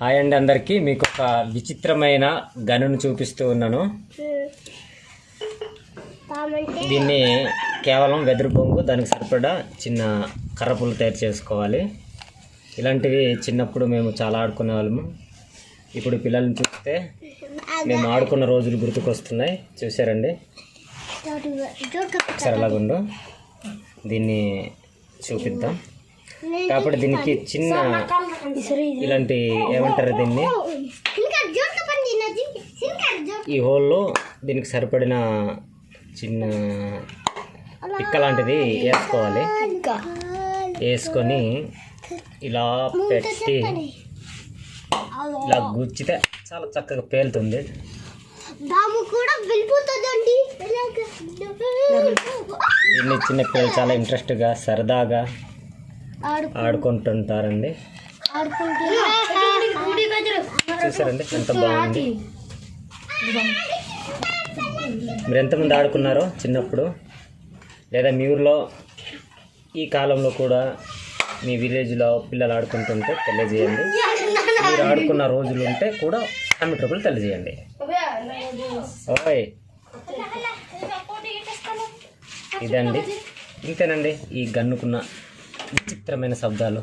Hi అండి అందరికీ. మీకు ఒక విచిత్రమైన గనును చూపిస్తూ ఉన్నాను. దీన్ని కేవలం వెదురు బొంగు దానికి సరిపడా చిన్న కర్రపులు తయారు చేసుకోవాలి. ఇలాంటివి చిన్నప్పుడు మేము చాలా ఆడుకునే వాళ్ళము. ఇప్పుడు పిల్లల్ని చూస్తే మేము ఆడుకున్న రోజులు గుర్తుకొస్తున్నాయి. చూసారండి సరళగుండు దీన్ని చూపిద్దాం. కాబట్టి దీనికి చిన్న ఇలాంటి ఏమంటారు దీన్ని? ఈ హోల్లో దీనికి సరిపడిన చిన్న పిక్క లాంటిది వేసుకోవాలి. వేసుకొని ఇలా పెట్టి ఇలా గుచ్చితే చాలా చక్కగా పేలుతుంది. దీన్ని చిన్న పిల్లలు చాలా ఇంట్రెస్ట్గా సరదాగా ఆడుకుంటుంటారండి. చూసారండి ఎంత బాగుంది. మీరు ఎంతమంది ఆడుకున్నారో చిన్నప్పుడు? లేదా మీ ఊర్లో ఈ కాలంలో కూడా మీ విలేజ్లో పిల్లలు ఆడుకుంటుంటే తెలియజేయండి. మీరు ఆడుకున్న రోజులు ఉంటే కూడా కామెంట్ రూపంలో తెలియజేయండి. ఓయ్. ఇదండి. ఇంతేనండి ఈ గన్నుకున్న విచిత్రమైన శబ్దాలు.